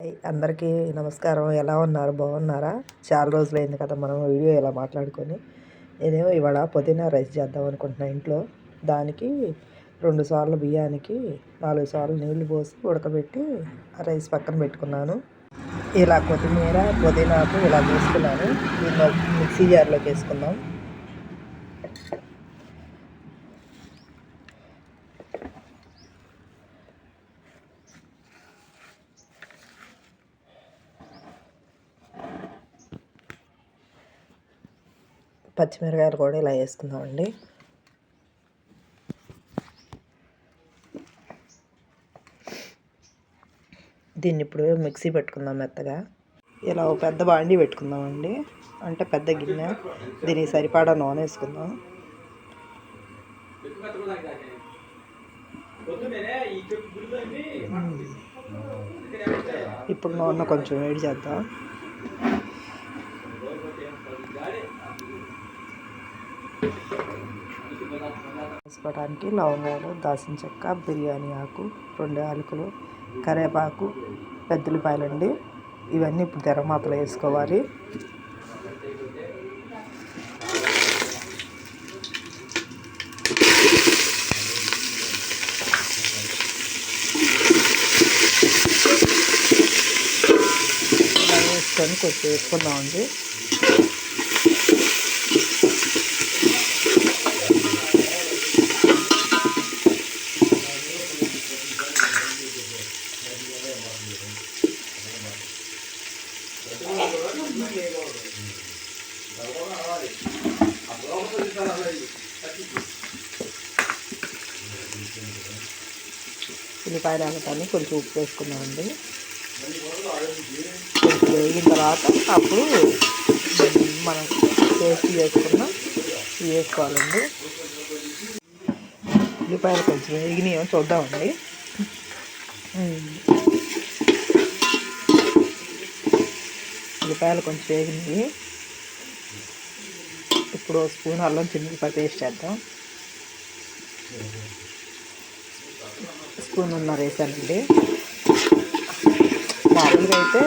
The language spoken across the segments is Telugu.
అందరికీ నమస్కారం. ఎలా ఉన్నారు? బాగున్నారా? చాలా రోజులైంది కదా మనం వీడియో ఇలా మాట్లాడుకొని. నేనేమో ఇవాళ పుదీనా రైస్ చేద్దాం అనుకుంటున్నా ఇంట్లో. దానికి రెండు సార్లు బియ్యానికి నాలుగు సార్లు నీళ్ళు పోసి ఉడకబెట్టి ఆ రైస్ పక్కన పెట్టుకున్నాను. ఇలా కొత్తిమీర పుదీనాకు ఇలా వేసుకున్నాను మిక్సీ జార్లోకి వేసుకుందాం. పచ్చిమిరకాయలు కూడా ఇలా వేసుకుందామండి. దీన్ని ఇప్పుడు మిక్సీ పెట్టుకుందాం మెత్తగా. ఇలా ఒక పెద్ద బాండి పెట్టుకుందామండి. అంటే పెద్ద గిన్నె. దీనికి సరిపడా నూనె వేసుకుందాం. ఇప్పుడు నూనె కొంచెం వేడి చేద్దాం. వేసుకోవడానికి లవంగాలు దాల్చిన చెక్క బిర్యానీ ఆకు రెండు ఆలుకలు కరివేపాకు పెద్దలిపాయలండి ఇవన్నీ ఇప్పుడు తెరమాతలో వేసుకోవాలి. వేసుకొని కొంచెం వేసుకుందామండి. ఉల్లిపాయలు ఆగటాన్ని కొంచెం ఉప్పు వేసుకున్నామండి. కొంచెం వేగిన తర్వాత అప్పుడు మనం పేస్ట్ చేసుకున్నాం వేసుకోవాలండి. ఉల్లిపాయలు కొంచెం వేగినాయో చూద్దామండి. ఉల్లిపాయలు కొంచెం వేగినాయి ఇప్పుడు స్పూన్ అల్లం చిన్నపాయ పేస్ట్ వేద్దాం స్పూన్ ఉన్నారు వేసానండి మామూలుగా అయితే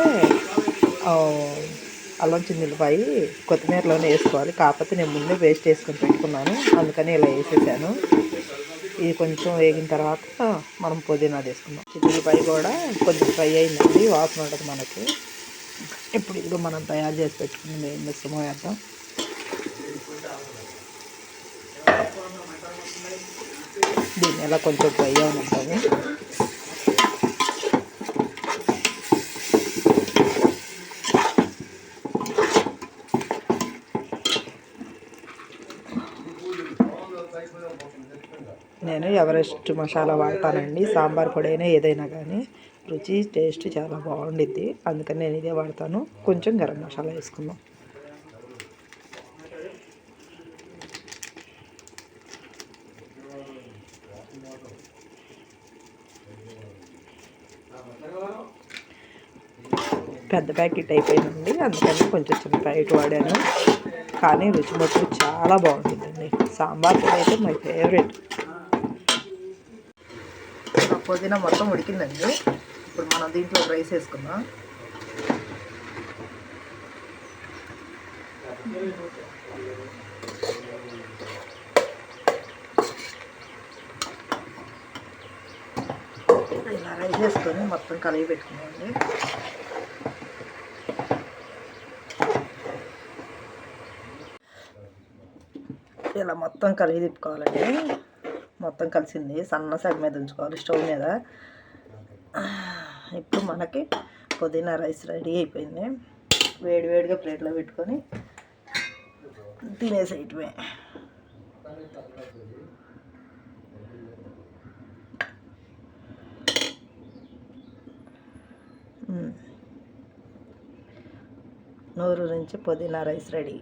అల్లం చిన్నపాయ కొత్తిమీరలోనే వేసుకోవాలి. కాకపోతే నేను ముందే పేస్ట్ వేసుకొని పెట్టుకున్నాను. అందుకని ఇలా వేసేసాను. ఇది కొంచెం వేగిన తర్వాత మనం పుదీనా తీసుకుందాం. చిన్నులపాయ కూడా కొంచెం ఫ్రై అయిందండి. వాసన ఉంటుంది మనకి. ఇప్పుడు ఇది మనం తయారు చేసి పెట్టుకుని మిశ్రమం వేద్దాం. దీన్ని ఎలా కొంచెం ఫ్రై అవనిద్దాము నేను ఎవరెస్ట్ మసాలా వాడతానండి సాంబార్ పొడైనా ఏదైనా కానీ. రుచి టేస్ట్ చాలా బాగుండిద్ది. అందుకని నేను ఇదే వాడతాను. కొంచెం గరం మసాలా వేసుకుందాం. పెద్ద ప్యాకెట్ అయిపోయిందండి. అందుకని కొంచెం చిన్న ప్యాకెట్ వాడాను. కానీ రుచి మొత్తం చాలా బాగుంటుందండి. సాంబార్ అయితే మై ఫేవరెట్. పుదీనా మొత్తం ఉడికిందండి. ఇప్పుడు మనం దీంట్లో రైస్ వేసుకుందాం. ఇలా రైస్ వేసుకొని మొత్తం కలిగి పెట్టుకున్నామండి ఇలా మొత్తం కలిగి తిప్పుకోవాలండి. మొత్తం కలిసింది. సన్న సగ మీద ఉంచుకోవాలి. స్టవ్ మీద. ఇప్పుడు మనకి పుదీనా రైస్ రెడీ అయిపోయింది. వేడివేడిగా ప్లేట్లో పెట్టుకొని తినేసేయటమే. నూరు నుంచి పుదీనా రైస్ రెడీ.